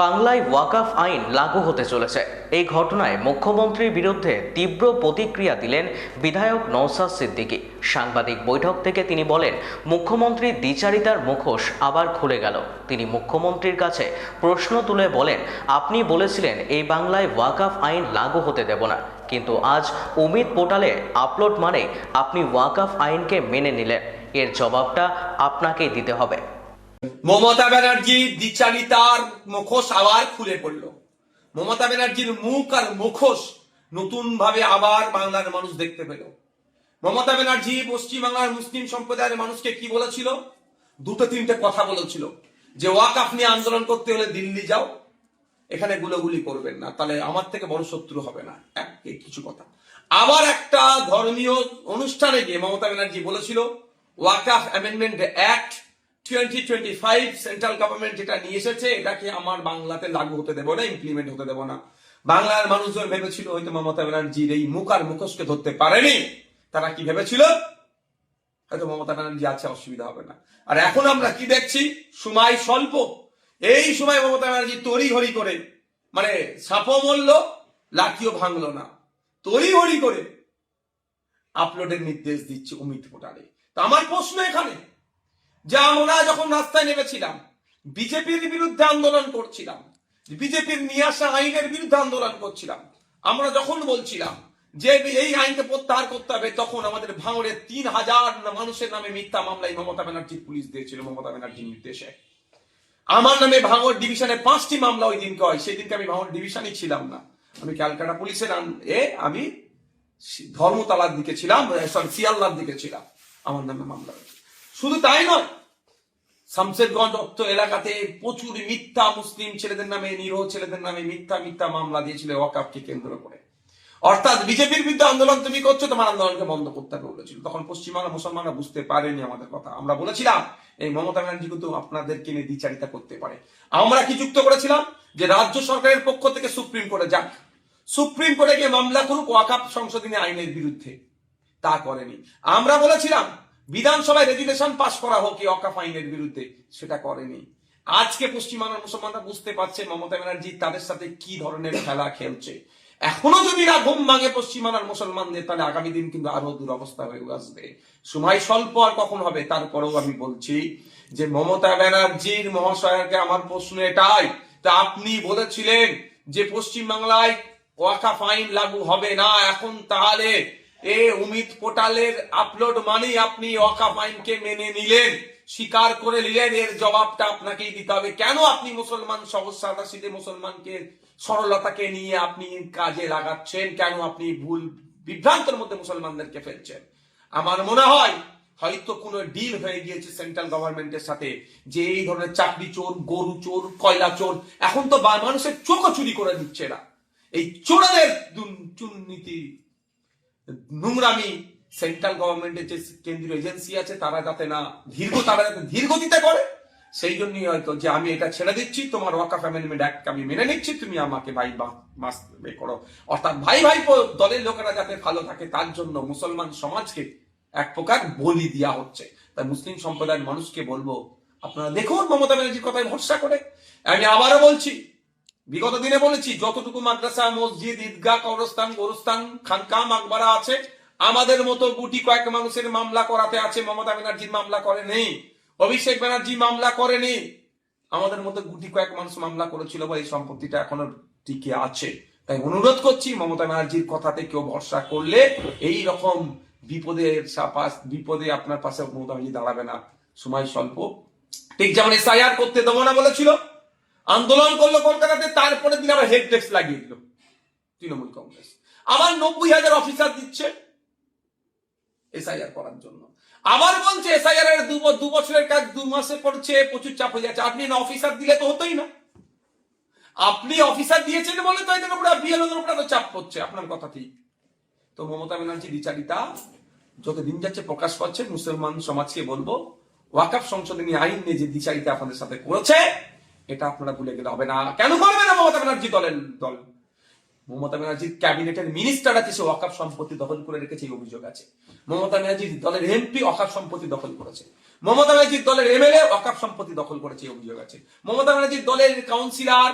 বাংলায় ওয়াকাফ আইন লাগু হতে চলেছে এই ঘটনায় মুখ্যমন্ত্রীর বিরুদ্ধে তীব্র প্রতিক্রিয়া দিলেন বিধায়ক নৌসাদ সিদ্দিকী সাংবাদিক বৈঠক থেকে তিনি বলেন মুখ্যমন্ত্রী দ্বিচারিতার মুখোশ আবার খুলে গেল তিনি মুখ্যমন্ত্রীর কাছে প্রশ্ন তুলে বলেন আপনি বলেছিলেন এই বাংলায় ওয়াকাফ আইন লাগু হতে দেব না কিন্তু আজ অমিত পোর্টালে আপলোড মানে আপনি ওয়াকাফ আইনকে মেনে নিলেন এর জবাবটা আপনাকেই দিতে হবে মমতা ব্যানার্জি দিচালি তার মুখোশ আবার খুলে পড়ল মমতা ব্যানার্জির মুখ আর মুখোশ নতুন ভাবে আবার বাংলার মানুষ দেখতে পেল মমতা ব্যানার্জি পশ্চিমবাংলার মুসলিম সম্প্রদায়ের মানুষকে কি বলেছিল দুটো তিনটে কথা বলেছিল যে ওয়াকাফ নিয়ে আন্দোলন করতে হলে দিল্লি যাও এখানে গুলোগুলি করবেন না তাহলে আমার থেকে বড় শত্রু হবে না এক কিছু কথা আবার একটা ধর্মীয় অনুষ্ঠানে গিয়ে মমতা ব্যানার্জি বলেছিল Waqf amendment act twenty twenty five central government যেটা নিয়ে এসেছে এটাকে আমার বাংলাতে লাগু হতে দেবো না ইমপ্লিমেন্ট হতে দেবো না বাংলার মানুষজন ভেবেছিল হয়তো মমতা ব্যানার্জির এই মুখ আর মুখোশকে ধরতে পারেনি তারা কি ভেবেছিল হয়তো মমতা ব্যানার্জি আছে অসুবিধা হবে না আর এখন আমরা কি দেখছি সময় স্বল্প এই সময় মমতা ব্যানার্জি তরি হরি করে মানে সাপও মরল লাঠিও ভাঙলো না তরি হরি করে আপলোডের নির্দেশ দিচ্ছে অমিত কোটারে তো আমার প্রশ্ন এখানে যে আমরা যখন রাস্তায় নেমেছিলাম বিজেপির বিরুদ্ধে আন্দোলন করছিলাম বিজেপির নিয়ে আসা আইনের বিরুদ্ধে আন্দোলন করছিলাম আমরা যখন বলছিলাম যে এই আইনকে প্রত্যাহার করতে হবে তখন আমাদের ভাঙড়ে তিন হাজার মানুষের নামে মিথ্যা মামলায় মমতা ব্যানার্জির পুলিশ দিয়েছিল মমতা ব্যানার্জির নির্দেশে আমার নামে ভাঙড় ডিভিশনে পাঁচটি মামলা ওই দিনকে হয় সেই দিনকে আমি ভাঙড় ডিভিশনে ছিলাম না আমি ক্যালকাটা পুলিশের এ আমি ধর্মতলার দিকে ছিলাম সরি শিয়ালদার দিকে ছিলাম আমার নামে মামলা হয়েছে শুধু তাই নয় শামসেরগঞ্জ অর্থ এলাকাতে প্রচুর মিথ্যা মুসলিম ছেলেদের নামে নিরহ ছেলেদের নামে মিথ্যা মিথ্যা মামলা দিয়েছিল ওয়াকাপকে কেন্দ্র করে অর্থাৎ বিজেপির বিরুদ্ধে আন্দোলন তুমি করছো তোমার আন্দোলনকে বন্ধ করতে হবে বলেছিল তখন পশ্চিমবাংলা মুসলমানরা বুঝতে পারেনি আমাদের কথা আমরা বলেছিলাম এই মমতা ব্যানার্জি কিন্তু আপনাদেরকে নিয়ে দ্বিচারিতা করতে পারে আমরা কি যুক্ত করেছিলাম যে রাজ্য সরকারের পক্ষ থেকে সুপ্রিম কোর্টে যাক সুপ্রিম কোর্টে গিয়ে মামলা করুক ওয়াকাপ সংশোধনী আইনের বিরুদ্ধে তা করেনি আমরা বলেছিলাম বিধানসভায় রেজুলেশন পাশ করা হোক এই অকাফ আইনের বিরুদ্ধে সেটা করেনি আজকে পশ্চিমবাংলার মুসলমানরা বুঝতে পারছে মমতা ব্যানার্জি তাদের সাথে কি ধরনের খেলা খেলছে এখনো যদি না ঘুম ভাঙে পশ্চিমবাংলার মুসলমানদের তাহলে আগামী দিন কিন্তু আরো দুরবস্থা হয়ে আসবে সময় স্বল্প আর কখন হবে তারপরেও আমি বলছি যে মমতা ব্যানার্জির মহাশয়কে আমার প্রশ্ন এটাই তা আপনি বলেছিলেন যে পশ্চিমবাংলায় ওয়াকা ফাইন লাগু হবে না এখন তাহলে এ অমিত পোর্টালের আপলোড মানেই আপনি অকাপ আইনকে মেনে নিলেন স্বীকার করে নিলেন এর জবাবটা আপনাকেই দিতে হবে কেন আপনি মুসলমান সহজ মুসলমানকে সরলতাকে নিয়ে আপনি কাজে লাগাচ্ছেন কেন আপনি ভুল বিভ্রান্তের মধ্যে মুসলমানদেরকে ফেলছেন আমার মনে হয় হয়তো কোনো ডিল হয়ে গিয়েছে সেন্ট্রাল গভর্নমেন্টের সাথে যে এই ধরনের চাকরি চোর গরু চোর কয়লা চোর এখন তো মানুষের চোখও চুরি করে দিচ্ছে না এই চোরাদের দুর্নীতি নোংরামি সেন্ট্রাল গভর্নমেন্টের যে কেন্দ্রীয় এজেন্সি আছে তারা যাতে না ধীর্ঘ তারা যাতে ধীরগতিতে করে সেই জন্যই হয়তো যে আমি এটা ছেড়ে দিচ্ছি তোমার ওয়াকাফ অ্যামেন্ডমেন্ট অ্যাক্ট আমি মেনে নিচ্ছি তুমি আমাকে ভাই মাস করো অর্থাৎ ভাই ভাই দলের লোকেরা যাতে ভালো থাকে তার জন্য মুসলমান সমাজকে এক প্রকার বলি দেওয়া হচ্ছে তাই মুসলিম সম্প্রদায়ের মানুষকে বলবো আপনারা দেখুন মমতা ব্যানার্জির কথায় ভরসা করে আমি আবারও বলছি বিগত দিনে বলেছি যতটুকু মাদ্রাসা মসজিদ ঈদগাহ কবরস্থান গোরস্থান খানকাম মাকবারা আছে আমাদের মতো গুটি কয়েক মানুষের মামলা করাতে আছে মমতা ব্যানার্জি মামলা করে নেই অভিষেক ব্যানার্জি মামলা করেনি আমাদের মতো গুটি কয়েক মানুষ মামলা করেছিল বা এই সম্পত্তিটা এখনো টিকে আছে তাই অনুরোধ করছি মমতা ব্যানার্জির কথাতে কেউ ভরসা করলে এই রকম বিপদের বিপদে আপনার পাশে মমতা ব্যানার্জি দাঁড়াবে না সময় স্বল্প ঠিক যেমন এসআইআর করতে দেবো না বলেছিল আন্দোলন করলো কলকাতাতে তারপরে দিন আবার হেড ডেস্ক লাগিয়ে দিল তৃণমূল কংগ্রেস আবার নব্বই হাজার অফিসার দিচ্ছে এসআইআর করার জন্য আবার বলছে এসআইআর এর দু বছরের কাজ দু মাসে পড়ছে প্রচুর চাপ হয়ে যাচ্ছে আপনি না অফিসার দিলে তো হতোই না আপনি অফিসার দিয়েছেন বলে তো এদের উপরে বিএলওদের উপরে চাপ পড়ছে আপনার কথা ঠিক তো মমতা ব্যানার্জি বিচারিতা যতদিন যাচ্ছে প্রকাশ পাচ্ছে মুসলমান সমাজকে বলবো ওয়াকাফ সংশোধনী আইন নিয়ে যে বিচারিতা আপনাদের সাথে করেছে এটা আপনারা ভুলে গেলে হবে না কেন করবে না মমতা ব্যানার্জি দলের দল মমতা ব্যানার্জির ক্যাবিনেটের মিনিস্টার আছে সে অকাপ সম্পত্তি দখল করে রেখেছে এই অভিযোগ আছে মমতা ব্যানার্জির দলের এমপি অকাপ সম্পত্তি দখল করেছে মমতা ব্যানার্জির দলের এমএলএ অকাপ সম্পত্তি দখল করেছে এই অভিযোগ আছে মমতা ব্যানার্জির দলের কাউন্সিলর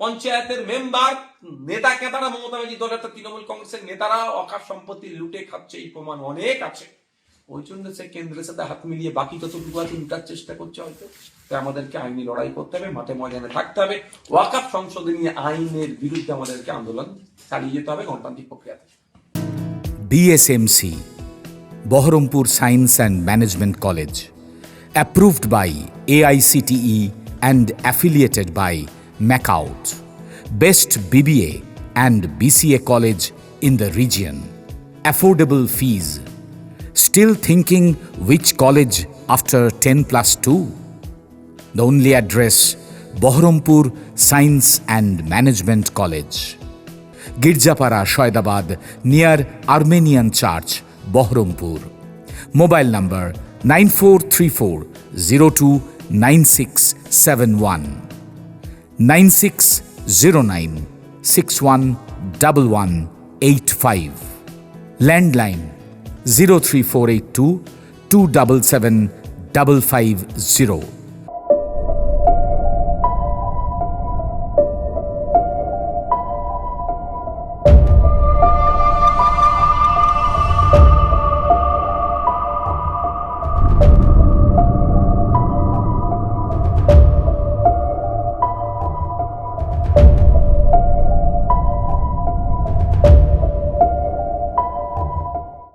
পঞ্চায়েতের মেম্বার নেতা কেতারা মমতা ব্যানার্জির দলের তৃণমূল কংগ্রেসের নেতারা অকাপ সম্পত্তি লুটে খাচ্ছে এই প্রমাণ অনেক আছে ওই জন্য সে কেন্দ্রের সাথে হাত মিলিয়ে বাকি যতটুকু আছে লুটার চেষ্টা করছে হয়তো তাই আমাদেরকে আইনি লড়াই করতে হবে মাঠে ময়দানে থাকতে হবে ওয়াকাপ সংসদে নিয়ে আইনের বিরুদ্ধে আমাদেরকে আন্দোলন চালিয়ে যেতে হবে গণতান্ত্রিক প্রক্রিয়াতে BSMC Baharampur science and management college approved by AICTE and affiliated by MAKAUT best BBA and BCA college in the region affordable fees still thinking which college after 10 plus 2? The only address Bahrampur Science and Management College. Girjapara, Shoidabad, near Armenian Church, Bahrampur. Mobile number 9434 029671 Landline 0348